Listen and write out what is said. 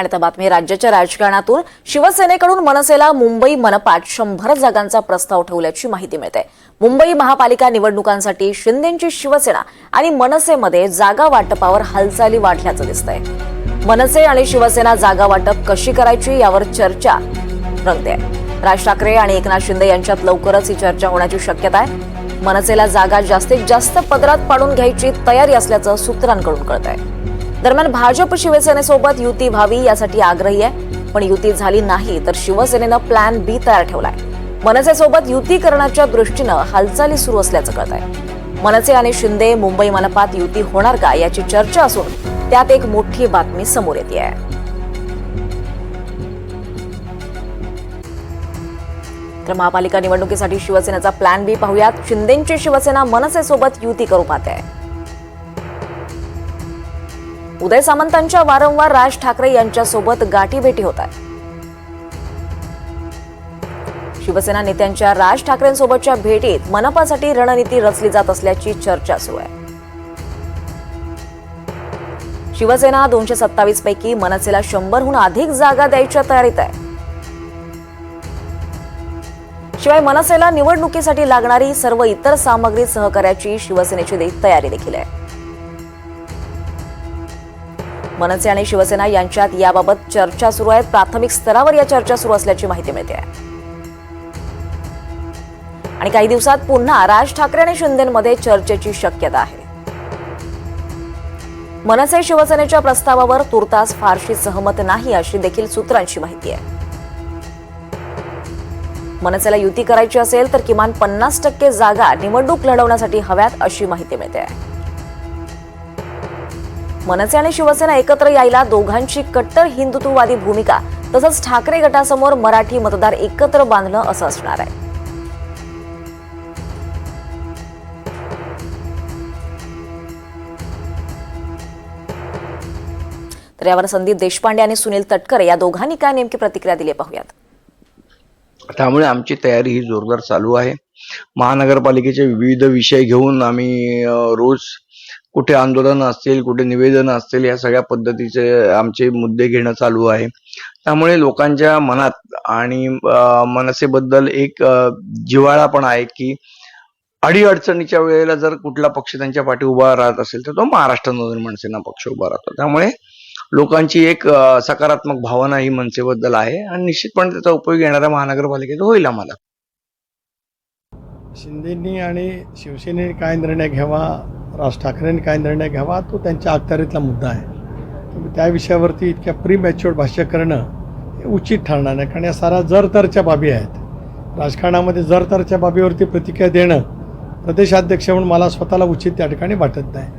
आणि आता बातमी राज्याच्या राजकारणातून. शिवसेनेकडून मनसेला मुंबई मनपात शंभर जागांचा प्रस्ताव ठेवल्याची माहिती मिळते. मुंबई महापालिका निवडणुकांसाठी शिंदेची शिवसेना आणि मनसेमध्ये जागा वाटपावर हालचाली वाढल्याचं दिसतंय. मनसे आणि शिवसेना जागा वाटप कशी करायची यावर चर्चा रंगते. राज ठाकरे आणि एकनाथ शिंदे यांच्यात लवकरच ही चर्चा होण्याची शक्यता आहे. मनसेला जागा जास्तीत जास्त पदरात पाडून घ्यायची तयारी असल्याचं सूत्रांकडून कळत आहे दरम्यान भाजप शिवसेनेसोबत युती व्हावी यासाठी आग्रही आहे. पण युती झाली नाही तर शिवसेनेनं प्लॅन बी तयार ठेवलाय. मनसेसोबत युती करण्याच्या दृष्टीनं हालचाली सुरू असल्याचं कळत आहे मनसे आणि शिंदे मुंबई मनपात युती होणार का याची चर्चा असून त्यात एक मोठी बातमी समोर येते आहे तर महापालिका निवडणुकीसाठी शिवसेनेचा प्लॅन बी पाहूयात. शिंदेची शिवसेना मनसेसोबत युती करू पाहते. उदय सामंतांच्या वारंवार राज ठाकरे यांच्यासोबत गाठीभेटी होत आहेत. शिवसेना नेत्यांच्या राज ठाकरेंसोबतच्या भेटीत मनपासाठी रणनीती रचली जात असल्याची चर्चा सुरू आहे. शिवसेना दोनशे सत्तावीस पैकी मनसेला शंभरहून अधिक जागा द्यायच्या तयारीत आहे. शिवाय मनसेला निवडणुकीसाठी लागणारी सर्व इतर सामग्री सहकार्याची शिवसेनेची तयारी देखील आहे. मनसे आणि शिवसेना यांच्यात याबाबत चर्चा सुरू आहेत प्राथमिक स्तरावर या चर्चा सुरू असल्याची माहिती मिळते. आहे आणि काही दिवसात पुन्हा राज ठाकरे आणि शिंदेमध्ये चर्चेची शक्यता आहे. मनसे शिवसेनेच्या प्रस्तावावर तुर्तास फारशी सहमत नाही अशी देखील सूत्रांची माहिती आहे. मनसेला युती करायची असेल तर किमान पन्नास टक्के जागा निवडणूक लढवण्यासाठी हव्यात अशी माहिती मिळते. आहे मनसे आणि शिवसेना एकत्र यायला दोघांची कट्टर हिंदुत्ववादी भूमिका तसंच ठाकरे गटासमोर मराठी मतदार एकत्र बांधणं असं असणार आहे. तर यावर संदीप देशपांडे आणि सुनील तटकरे या दोघांनी काय नेमकी प्रतिक्रिया दिली पाहूयात. त्यामुळे आमची तयारी ही जोरदार चालू आहे. महानगरपालिकेचे विविध विषय घेऊन आम्ही रोज कुठे आंदोलन असतील कुठे निवेदन असतील या सगळ्या पद्धतीचे आमचे मुद्दे घेणं चालू आहे. त्यामुळे लोकांच्या मनात आणि मनसेबद्दल एक जिव्हाळा पण आहे की अडीअडचणीच्या वेळेला जर कुठला पक्ष त्यांच्या पाठी उभा राहत असेल तर तो महाराष्ट्र नवनिर्माण मनसेना पक्ष उभा राहतो. त्यामुळे लोकांची एक सकारात्मक भावना ही मनसेबद्दल आहे आणि निश्चितपणे त्याचा उपयोग येणाऱ्या महानगरपालिकेत होईल आम्हाला. शिंदेनी आणि शिवसेनेने काय निर्णय घ्यावा राज ठाकरेंनी काय निर्णय घ्यावा तो त्यांच्या अखत्यारीतला मुद्दा आहे. त्या विषयावरती इतक्या प्री मॅच्युअर्ड भाष्य करणं हे उचित ठरणार नाही. कारण या साऱ्या जरतरच्या बाबी आहेत. राजकारणामध्ये जरतरच्या बाबीवरती प्रतिक्रिया देणं प्रदेशाध्यक्ष म्हणून मला स्वतःला उचित त्या ठिकाणी वाटत नाही.